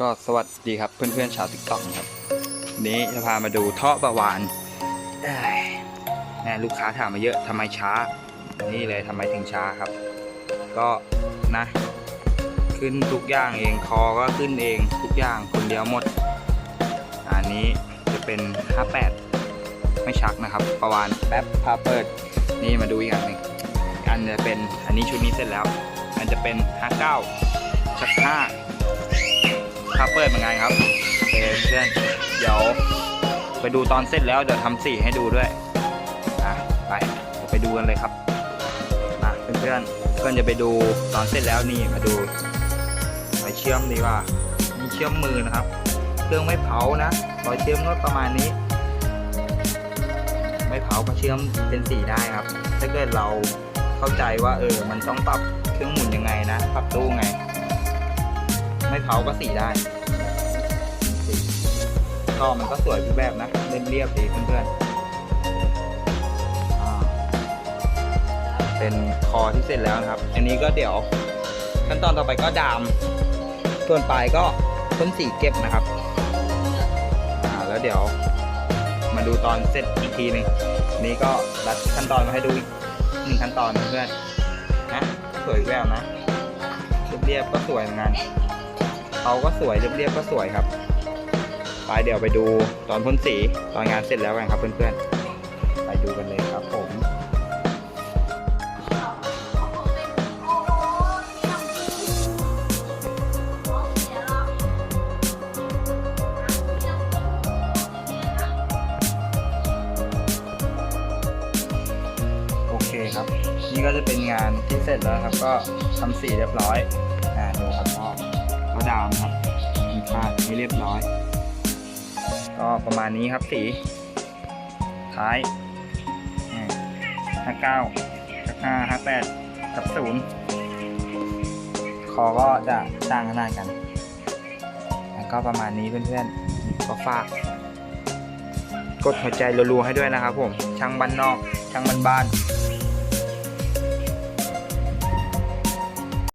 ก็สวัสดีครับเพื่อนๆชาวติ๊กต็อกครับ นี้จะพามาดูเทาะประวานเอ้แม่ลูกค้าถามมาเยอะทำไมช้า นี่เลยทำไมถึงช้าครับ ก็นะ ขึ้นทุกอย่างเองคอก็ขึ้นเองทุกอย่างคนเดียวหมด อันนี้จะเป็น 58 ไม่ชักนะครับ ประวานแป๊บพาเปิด นี่มาดูอีกอันหนึ่งอันจะเป็นอันนี้ชุดนี้เสร็จแล้ว อันจะเป็น 59ชัก5าเปิดเหมือนกันครับโอเคเพื่อนเดี๋ยวไปดูตอนเสร็จแล้วเดี๋ยวทำสีให้ดูด้วยอะไปไปดูกันเลยครับอะเพื่อนเพื่อนจะไปดูตอนเสร็จแล้วนี่มาดูรอยเชื่อมดีกว่านี่เชื่อมมือนะครับ เครื่องไม่เผานะรอยเชื่อมก็ประมาณนี้ ไม่เผาก็เชื่อมเป็นสีได้ครับ ถ้าเกิดเราเข้าใจว่าเออมันต้องปรับเครื่องหมุนยังไงนะปรับตู้ไง ไม่เผาก็สีได้ ก็มันก็สวยรูปแบบนะเรียบเรียบดีเพื่อนๆอ่าเป็นคอที่เสร็จแล้วนะครับ อันนี้ก็เดี๋ยวขั้นตอนต่อไปก็ดาม ส่วนปลายก็พ่นสีเก็บนะครับ อ่าแล้วเดี๋ยวมาดูตอนเสร็จอีกทีหนึ่งนี่ก็รัดขั้นตอนมาให้ดูอีกหนึ่งขั้นตอนเพื่อนนะสวยแววนะเรียบๆก็สวยเหมือนกันเขาก็สวยเรียบๆก็สวยครับ ไปเดี๋ยวไปดูตอนพ่นสีตอนงานเสร็จแล้วกันครับเพื่อนๆ ไปดูกันเลยครับผมโอเคครับนี่ก็จะเป็นงานที่เสร็จแล้วครับ ก็ทำสีเรียบร้อยอ่าดูครับพ่อก็ดามครับมีคาดให้เรียบร้อย ก็ประมาณนี้ครับสี ท้ายห้าเก้าห้าห้าแปดกับศูนย์คอก็จะต่างขนาดกันแล้วก็ประมาณนี้เพื่อนๆก็ฝาก กดหัวใจรัวๆให้ด้วยนะครับผม ช่างบ้านนอก ช่างบ้านบ้าน